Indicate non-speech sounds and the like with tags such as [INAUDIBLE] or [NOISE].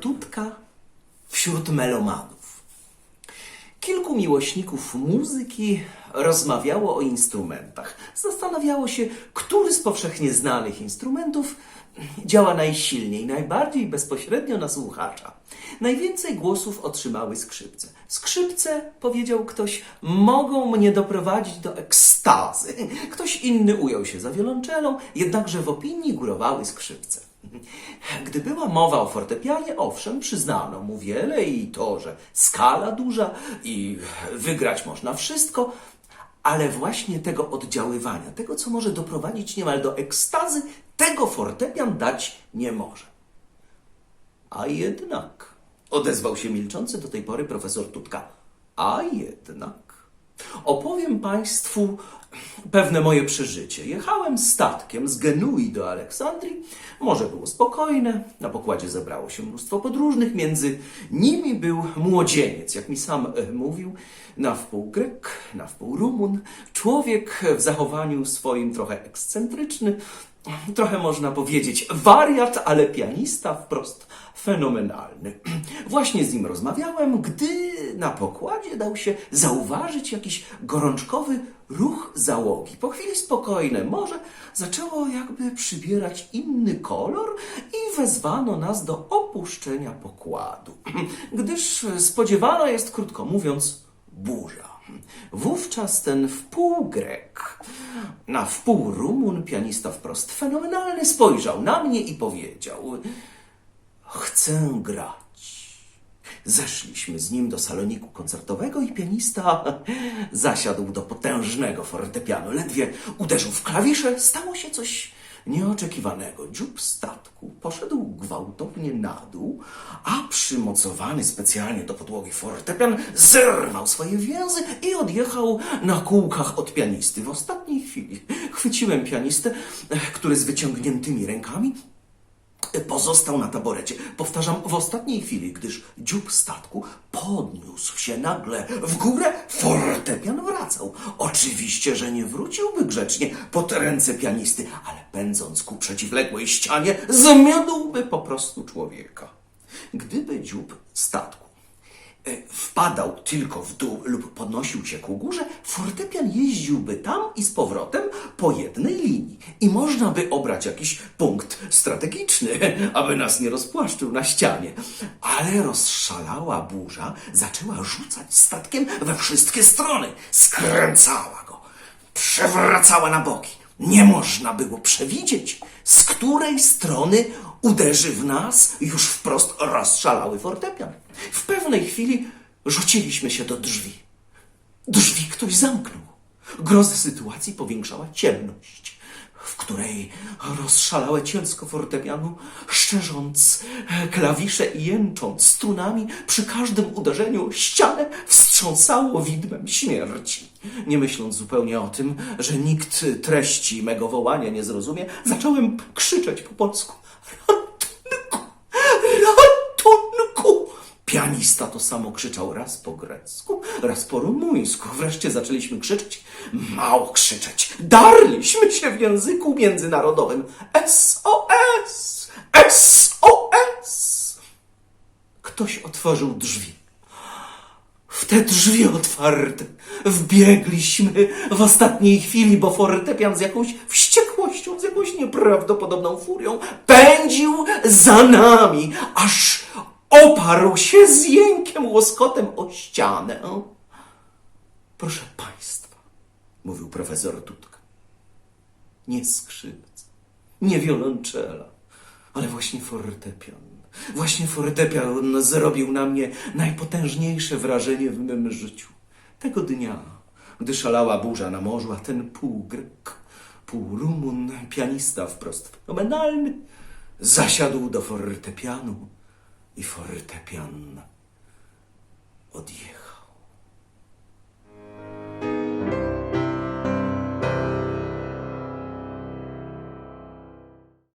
Tutka wśród melomanów. Kilku miłośników muzyki rozmawiało o instrumentach. Zastanawiało się, który z powszechnie znanych instrumentów działa najsilniej, najbardziej bezpośrednio na słuchacza. Najwięcej głosów otrzymały skrzypce. Skrzypce, powiedział ktoś, mogą mnie doprowadzić do ekstazy. Ktoś inny ujął się za wiolonczelą, jednakże w opinii górowały skrzypce. [LAUGHS] Gdy była mowa o fortepianie, owszem, przyznano mu wiele i to, że skala duża i wygrać można wszystko, ale właśnie tego oddziaływania, tego, co może doprowadzić niemal do ekstazy, tego fortepian dać nie może. A jednak, odezwał się milczący do tej pory profesor Tutka, a jednak. Opowiem Państwu pewne moje przeżycie. Jechałem statkiem z Genui do Aleksandrii. Morze było spokojne, na pokładzie zebrało się mnóstwo podróżnych. Między nimi był młodzieniec, jak mi sam e, mówił, na wpół Grek, na wpół Rumun. Człowiek w zachowaniu swoim trochę ekscentryczny, trochę można powiedzieć wariat, ale pianista wprost fenomenalny. Właśnie z nim rozmawiałem, gdy na pokładzie dał się zauważyć jakiś gorączkowy ruch załogi. Po chwili spokojne morze zaczęło jakby przybierać inny kolor i wezwano nas do opuszczenia pokładu, gdyż spodziewana jest, krótko mówiąc, burza. Wówczas ten wpół Grek, na wpół Rumun, pianista wprost fenomenalny, spojrzał na mnie i powiedział: Chcę grać. Zeszliśmy z nim do saloniku koncertowego i pianista zasiadł do potężnego fortepianu. Ledwie uderzył w klawisze, stało się coś nieoczekiwanego. Dziób statku poszedł gwałtownie na dół, a przymocowany specjalnie do podłogi fortepian zerwał swoje więzy i odjechał na kółkach od pianisty. W ostatniej chwili chwyciłem pianistę, który z wyciągniętymi rękami pozostał na taborecie. Powtarzam, w ostatniej chwili, gdyż dziób statku podniósł się nagle w górę, fortepian wracał. Oczywiście, że nie wróciłby grzecznie pod ręce pianisty, ale pędząc ku przeciwległej ścianie, zmiotłby po prostu człowieka. Gdyby dziób statku wpadał tylko w dół lub podnosił się ku górze, fortepian jeździłby tam i z powrotem po jednej linii. I można by obrać jakiś punkt strategiczny, [LAUGHS] aby nas nie rozpłaszczył na ścianie. Ale rozszalała burza zaczęła rzucać statkiem we wszystkie strony. Skręcała go, przewracała na boki. Nie można było przewidzieć, z której strony uderzy w nas już wprost rozszalały fortepian. W pewnej chwili rzuciliśmy się do drzwi. Drzwi ktoś zamknął. Grozę sytuacji powiększała ciemność, w której rozszalałe cielsko fortepianu, szczerząc klawisze i jęcząc strunami, przy każdym uderzeniu ścianę wstrząsało widmem śmierci. Nie myśląc zupełnie o tym, że nikt treści mego wołania nie zrozumie, zacząłem krzyczeć po polsku. Ratunku! Ratunku! Pianista to samo krzyczał raz po grecku, raz po rumuńsku. Wreszcie zaczęliśmy krzyczeć. Mało krzyczeć. Darliśmy się w języku międzynarodowym. SOS! SOS! Ktoś otworzył drzwi. W te drzwi otwarte wbiegliśmy w ostatniej chwili, bo fortepian z jakąś wściekłością, z jakąś nieprawdopodobną furią pędził za nami, aż oparł się z jękiem, łoskotem o ścianę. Proszę Państwa, mówił profesor Tutka, nie skrzypce, nie wiolonczela, ale właśnie fortepian. Właśnie fortepian zrobił na mnie najpotężniejsze wrażenie w mym życiu. Tego dnia, gdy szalała burza na morzu, a ten pół Grek, pół Rumun, pianista wprost fenomenalny, zasiadł do fortepianu i fortepian